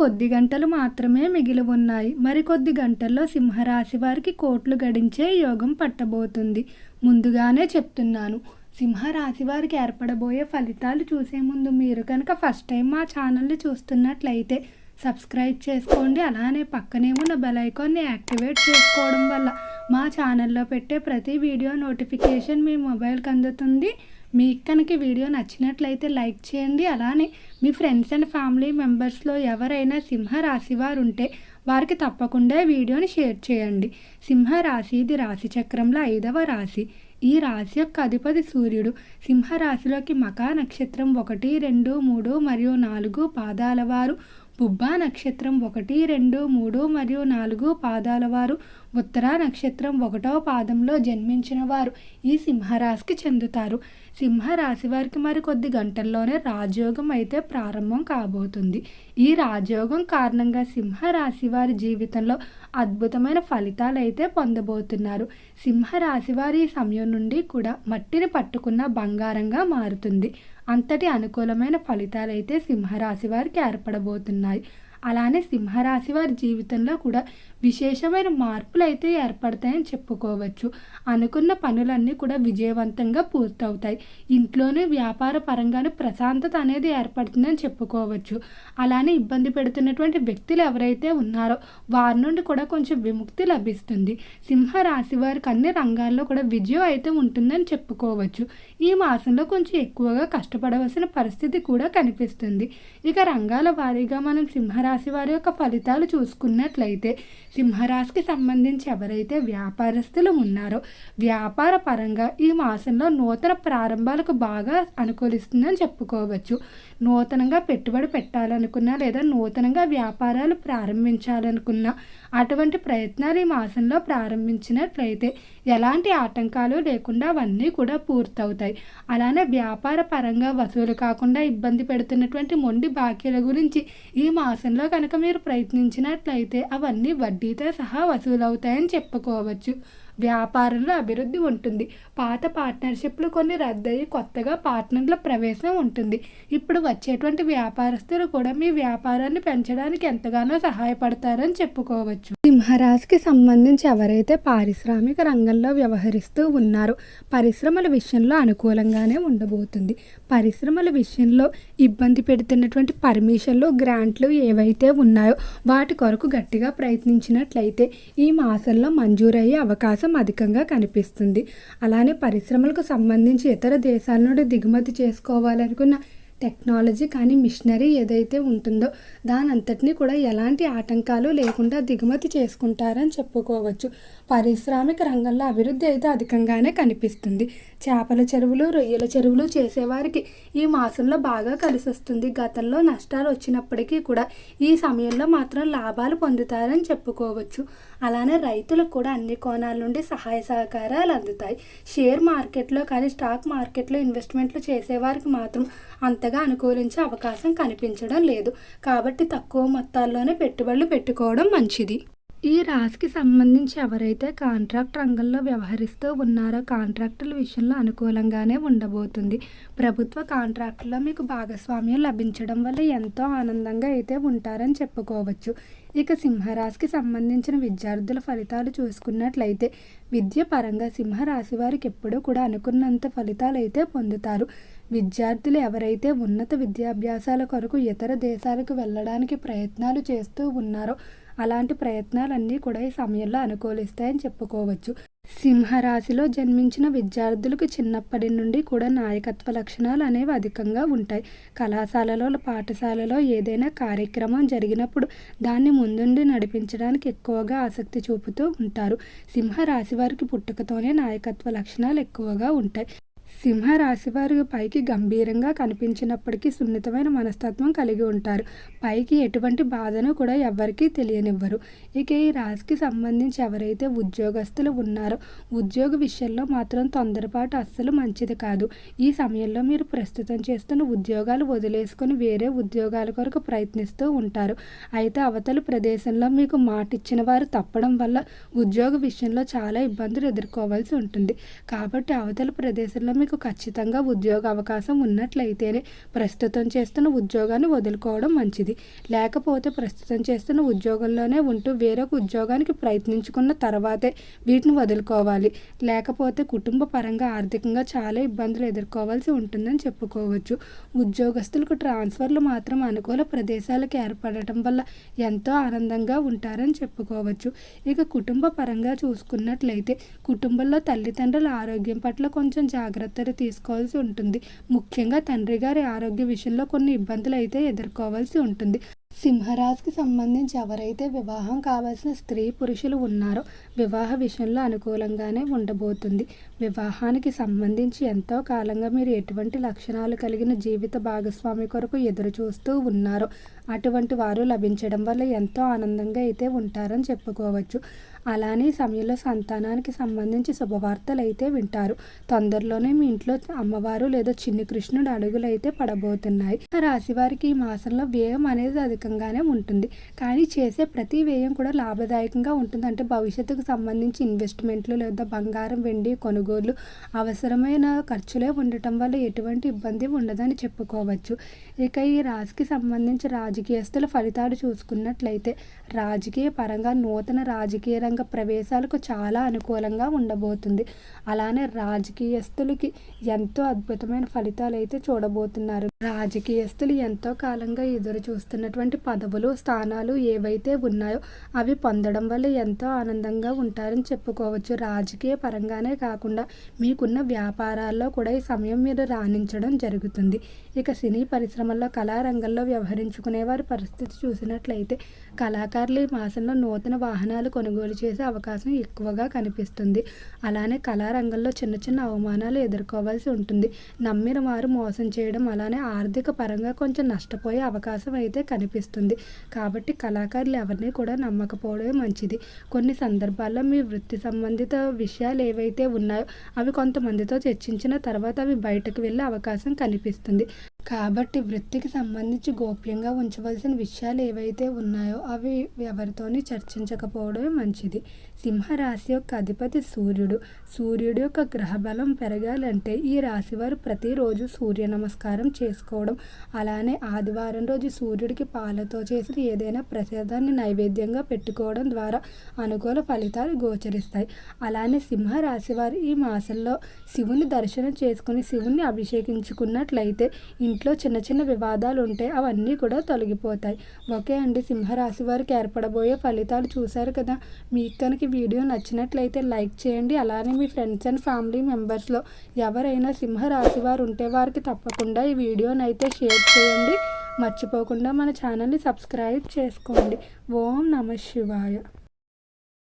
కొద్ది గంటలు మాత్రమే మిగిలి ఉన్నాయి మరికొద్ది గంటల్లో సింహరాశి వారికి కోట్లు గడించే యోగం పట్టబోతుంది. ముందుగానే చెప్తున్నాను. సింహరాశి వారికి ఏర్పడబోయే ఫలితాలు చూసే ముందు మీరు కనుక ఫస్ట్ టైం మా ఛానల్ని చూస్తున్నట్లయితే సబ్స్క్రైబ్ చేసుకోండి. అలానే పక్కనే ఉన్న బెల్ ఐకాన్ని యాక్టివేట్ చేసుకోవడం వల్ల మా ఛానల్లో పెట్టే ప్రతి వీడియో నోటిఫికేషన్ మీ మొబైల్కి అందుతుంది. మీకు కనుక వీడియో నచ్చినట్లయితే లైక్ చేయండి. అలానే మీ ఫ్రెండ్స్ అండ్ ఫ్యామిలీ మెంబర్స్లో ఎవరైనా సింహ రాశి వారు ఉంటే వారికి తప్పకుండా వీడియోని షేర్ చేయండి. సింహ రాశి ఇది రాశి చక్రంలో ఐదవ రాశి. ఈ రాశి యొక్క అధిపతి సూర్యుడు. సింహరాశిలోకి మకా నక్షత్రం ఒకటి రెండు మూడు మరియు నాలుగు పాదాల వారు. పుబ్బా నక్షత్రం ఒకటి రెండు మూడు మరియు నాలుగు పాదాల వారు. ఉత్తరా నక్షత్రం ఒకటవ పాదంలో జన్మించిన వారు. ఈ సింహరాశికి చెందుతారు. సింహరాశి వారికి మరి కొద్ది గంటల్లోనే రాజయోగం అయితే ప్రారంభం కాబోతుంది. ఈ రాజయోగం కారణంగా సింహరాశి వారి జీవితంలో అద్భుతమైన ఫలితాలు అయితే పొందబోతున్నారు. సింహరాశి వారి సమయం నుండి కూడా మట్టిని పట్టుకున్న బంగారంగా మారుతుంది. అంతటి అనుకూలమైన ఫలితాలు అయితే సింహరాశి వారికి ఏర్పడబోతున్నాయి. అలానే సింహరాశి వారి జీవితంలో కూడా విశేషమైన మార్పులు అయితే ఏర్పడతాయని చెప్పుకోవచ్చు. అనుకున్న పనులన్నీ కూడా విజయవంతంగా పూర్తవుతాయి. ఇంట్లోనే వ్యాపార పరంగానే ప్రశాంతత అనేది ఏర్పడుతుందని చెప్పుకోవచ్చు. అలానే ఇబ్బంది పెడుతున్నటువంటి వ్యక్తులు ఎవరైతే ఉన్నారో వారి నుండి కూడా కొంచెం విముక్తి లభిస్తుంది. సింహరాశి వారికి అన్ని రంగాల్లో కూడా విజయం అయితే ఉంటుందని చెప్పుకోవచ్చు. ఈ మాసంలో కొంచెం ఎక్కువగా కష్టపడవలసిన పరిస్థితి కూడా కనిపిస్తుంది. ఇక రంగాల వారీగా మనం సింహరాశి వారి యొక్క ఫలితాలు చూసుకున్నట్లయితే సింహరాశికి సంబంధించి ఎవరైతే వ్యాపారస్తులు ఉన్నారో వ్యాపార పరంగా ఈ మాసంలో నూతన ప్రారంభాలకు బాగా అనుకూలిస్తుందని చెప్పుకోవచ్చు. నూతనంగా పెట్టుబడి పెట్టాలనుకున్నా లేదా నూతనంగా వ్యాపారాలు ప్రారంభించాలనుకున్నా అటువంటి ప్రయత్నాలు ఈ మాసంలో ప్రారంభించినట్లయితే ఎలాంటి ఆటంకాలు లేకుండా అవన్నీ కూడా పూర్తవుతాయి. అలానే వ్యాపార పరంగా వసూలు కాకుండా ఇబ్బంది పెడుతున్నటువంటి మొండి బాకీల గురించి ఈ మాసంలో కనుక మీరు ప్రయత్నించినట్లయితే అవన్నీ వడ్డీతో సహా వసూలవుతాయని చెప్పుకోవచ్చు. వ్యాపారంలో అభివృద్ధి ఉంటుంది. పాత పార్ట్నర్షిప్లు కొన్ని రద్దయి కొత్తగా పార్ట్నర్ల ప్రవేశం ఉంటుంది. ఇప్పుడు వచ్చేటువంటి వ్యాపారస్తులు కూడా మీ వ్యాపారాన్ని పెంచడానికి ఎంతగానో సహాయపడతారని చెప్పుకోవచ్చు. సింహరాశికి సంబంధించి ఎవరైతే పారిశ్రామిక రంగంలో వ్యవహరిస్తూ ఉన్నారో పరిశ్రమల విషయంలో అనుకూలంగానే ఉండబోతుంది. పరిశ్రమల విషయంలో ఇబ్బంది పెడుతున్నటువంటి పర్మిషన్లు గ్రాంట్లు ఏవైతే ఉన్నాయో వాటి కొరకు గట్టిగా ప్రయత్నించినట్లయితే ఈ మాసంలో మంజూరయ్యే అవకాశం అధికంగా కనిపిస్తుంది. అలానే పరిశ్రమలకు సంబంధించి ఇతర దేశాల నుండి దిగుమతి చేసుకోవాలనుకున్న టెక్నాలజీ కానీ మిషనరీ ఏదైతే ఉంటుందో దాని అంతటినీ కూడా ఎలాంటి ఆటంకాలు లేకుండా దిగుమతి చేసుకుంటారని చెప్పుకోవచ్చు. పారిశ్రామిక రంగంలో అభివృద్ధి అయితే అధికంగానే కనిపిస్తుంది. చేపల చెరువులు రొయ్యల చెరువులు చేసేవారికి ఈ మాసంలో బాగా కలిసి వస్తుంది గతంలో నష్టాలు వచ్చినప్పటికీ కూడా ఈ సమయంలో మాత్రం లాభాలు పొందుతారని చెప్పుకోవచ్చు. అలానే రైతులకు కూడా అన్ని కోణాల నుండి సహాయ సహకారాలు అందుతాయి. షేర్ మార్కెట్లో కానీ స్టాక్ మార్కెట్లో ఇన్వెస్ట్మెంట్లు చేసేవారికి మాత్రం అంత అంతగా అనుకూలించే అవకాశం కనిపించడం లేదు. కాబట్టి తక్కువ మొత్తాల్లోనే పెట్టుబడులు పెట్టుకోవడం మంచిది. ఈ రాశికి సంబంధించి ఎవరైతే కాంట్రాక్ట్ రంగంలో వ్యవహరిస్తూ ఉన్నారో కాంట్రాక్టుల విషయంలో అనుకూలంగానే ఉండబోతుంది. ప్రభుత్వ కాంట్రాక్టులో మీకు భాగస్వామ్యం లభించడం వల్ల ఎంతో ఆనందంగా అయితే ఉంటారని చెప్పుకోవచ్చు. ఇక సింహరాశికి సంబంధించిన విద్యార్థుల ఫలితాలు చూసుకున్నట్లయితే విద్య పరంగా సింహరాశి వారికి ఎప్పుడూ కూడా అనుకున్నంత ఫలితాలు అయితే పొందుతారు. విద్యార్థులు ఎవరైతే ఉన్నత విద్యాభ్యాసాల కొరకు ఇతర దేశాలకు వెళ్ళడానికి ప్రయత్నాలు చేస్తూ ఉన్నారో అలాంటి ప్రయత్నాలన్నీ కూడా ఈ సమయంలో అనుకూలిస్తాయని చెప్పుకోవచ్చు. సింహరాశిలో జన్మించిన విద్యార్థులకు చిన్నప్పటి నుండి కూడా నాయకత్వ లక్షణాలు అనేవి అధికంగా ఉంటాయి. కళాశాలలో పాఠశాలలో ఏదైనా కార్యక్రమం జరిగినప్పుడు దాన్ని ముందుండి నడిపించడానికి ఎక్కువగా ఆసక్తి చూపుతూ ఉంటారు. సింహరాశి వారికి పుట్టుకతోనే నాయకత్వ లక్షణాలు ఎక్కువగా ఉంటాయి. సింహరాశి వారు పైకి గంభీరంగా కనిపించినప్పటికీ సున్నితమైన మనస్తత్వం కలిగి ఉంటారు. పైకి ఎటువంటి బాధను కూడా ఎవరికీ తెలియనివ్వరు. ఇక ఈ రాశికి సంబంధించి ఎవరైతే ఉద్యోగస్తులు ఉన్నారో ఉద్యోగ విషయంలో మాత్రం తొందరపాటు అస్సలు మంచిది కాదు. ఈ సమయంలో మీరు ప్రస్తుతం చేస్తున్న ఉద్యోగాలు వదిలేసుకొని వేరే ఉద్యోగాల కొరకు ప్రయత్నిస్తూ ఉంటారు. అయితే అవతలి ప్రదేశంలో మీకు మాట ఇచ్చిన వారు తప్పడం వల్ల ఉద్యోగ విషయంలో చాలా ఇబ్బందులు ఎదుర్కోవాల్సి ఉంటుంది. కాబట్టి అవతల ప్రదేశంలో మీకు ఖచ్చితంగా ఉద్యోగ అవకాశం ఉన్నట్లయితేనే ప్రస్తుతం చేస్తున్న ఉద్యోగాన్ని వదులుకోవడం మంచిది. లేకపోతే ప్రస్తుతం చేస్తున్న ఉద్యోగంలోనే ఉంటూ వేరొక ఉద్యోగానికి ప్రయత్నించుకున్న తర్వాతే వీటిని వదులుకోవాలి. లేకపోతే కుటుంబ పరంగా ఆర్థికంగా చాలా ఇబ్బందులు ఎదుర్కోవాల్సి ఉంటుందని చెప్పుకోవచ్చు. ఉద్యోగస్తులకు ట్రాన్స్ఫర్లు మాత్రం అనుకూల ప్రదేశాలకు ఏర్పడటం వల్ల ఎంతో ఆనందంగా ఉంటారని చెప్పుకోవచ్చు. ఇక కుటుంబ పరంగా చూసుకున్నట్లయితే కుటుంబంలో తల్లిదండ్రుల ఆరోగ్యం పట్ల కొంచెం జాగ్రత్తలు తీసుకోవాల్సి ఉంటుంది. ముఖ్యంగా తండ్రి గారి ఆరోగ్య విషయంలో కొన్ని ఇబ్బందులు అయితే ఎదుర్కోవాల్సి ఉంటుంది. సింహరాశికి సంబంధించి ఎవరైతే వివాహం కావాల్సిన స్త్రీ పురుషులు ఉన్నారో వివాహ విషయంలో అనుకూలంగానే ఉండబోతుంది. వివాహానికి సంబంధించి ఎంతో కాలంగా మీరు ఎటువంటి లక్షణాలు కలిగిన జీవిత భాగస్వామి కొరకు ఎదురు చూస్తూ ఉన్నారో అటువంటి వారు లభించడం వల్ల ఎంతో ఆనందంగా అయితే ఉంటారని చెప్పుకోవచ్చు. అలానే సమయంలో సంతానానికి సంబంధించి శుభవార్తలు అయితే వింటారు. తొందరలోనే మీ ఇంట్లో అమ్మవారు లేదా చిన్ని కృష్ణుడు అడుగులు అయితే పడబోతున్నాయి. రాశివారికి ఈ మాసంలో వ్యయం అనేది అధికంగానే ఉంటుంది. కానీ చేసే ప్రతి వ్యయం కూడా లాభదాయకంగా ఉంటుంది. అంటే భవిష్యత్తుకు సంబంధించి ఇన్వెస్ట్మెంట్లు లేదా బంగారం వెండి కొనుగోలు అవసరమైన ఖర్చులే ఉండటం వల్ల ఎటువంటి ఇబ్బంది ఉండదని చెప్పుకోవచ్చు. ఇక ఈ రాశికి సంబంధించి రాజకీయస్తుల ఫలితాలు చూసుకున్నట్లయితే రాజకీయ పరంగా నూతన రాజకీయ రంగ ప్రవేశాలకు చాలా అనుకూలంగా ఉండబోతుంది. అలానే రాజకీయస్తులకి ఎంతో అద్భుతమైన ఫలితాలు అయితే చూడబోతున్నారు. రాజకీయస్తులు ఎంతో కాలంగా ఎదురు చూస్తున్నటువంటి పదవులు స్థానాలు ఏవైతే ఉన్నాయో అవి పొందడం వల్ల ఎంతో ఆనందంగా ఉంటారని చెప్పుకోవచ్చు. రాజకీయ పరంగానే కాకుండా మీకున్న వ్యాపారాల్లో కూడా ఈ సమయం మీరు రాణించడం జరుగుతుంది. ఇక సినీ పరిశ్రమల్లో కళారంగంలో వ్యవహరించుకునే వారి పరిస్థితి చూసినట్లయితే కళాకారులు ఈ మాసంలో నూతన వాహనాలు కొనుగోలు చేసే అవకాశం ఎక్కువగా కనిపిస్తుంది. అలానే కళారంగంలో చిన్న చిన్న అవమానాలు ఎదుర్కోవాల్సి ఉంటుంది. నమ్మిన వారు మోసం చేయడం అలానే ఆర్థిక పరంగా కొంచెం నష్టపోయే అవకాశం అయితే కనిపిస్తుంది కాబట్టి కళాకారులు ఎవరిని కూడా నమ్మకపోవడమే మంచిది. కొన్ని సందర్భాల్లో మీ వృత్తి సంబంధిత విషయాలు ఏవైతే ఉన్నాయో అవి కొంతమందితో చర్చించిన తర్వాత అవి బయటకు వెళ్ళే అవకాశం కనిపిస్తుంది. కాబట్టి వృత్తికి సంబంధించి గోప్యంగా ఉంచవలసిన విషయాలు ఏవైతే ఉన్నాయో అవి ఎవరితోని చర్చించకపోవడమే మంచిది. సింహరాశి యొక్క అధిపతి సూర్యుడు. సూర్యుడు యొక్క గ్రహబలం పెరగాలంటే ఈ రాశివారు ప్రతిరోజు సూర్య నమస్కారం చేసుకోవడం అలానే ఆదివారం రోజు సూర్యుడికి పాలతో చేసిన ఏదైనా ప్రసాదాన్ని నైవేద్యంగా పెట్టుకోవడం ద్వారా అనుకూల ఫలితాలు గోచరిస్తాయి. అలానే సింహరాశి వారు ఈ మాసంలో శివుని దర్శనం చేసుకుని శివుని అభిషేకించుకున్నట్లయితే ఇంట్లో చిన్న చిన్న వివాదాలు ఉంటే అవన్నీ కూడా తొలగిపోతాయి. ఓకే అండి సింహరాశి వారికి ఏర్పడబోయే ఫలితాలు చూశారు కదా. మీకు కనుక వీడియో నచ్చినట్లయితే లైక్ చేయండి. అలానే మీ ఫ్రెండ్స్ అండ్ ఫ్యామిలీ మెంబర్స్లో ఎవరైనా సింహరాశి వారు ఉంటే వారికి తప్పకుండా ఈ వీడియోని అయితే షేర్ చేయండి. మర్చిపోకుండా మన ఛానల్ని సబ్స్క్రైబ్ చేసుకోండి. ఓం నమ శివాయ.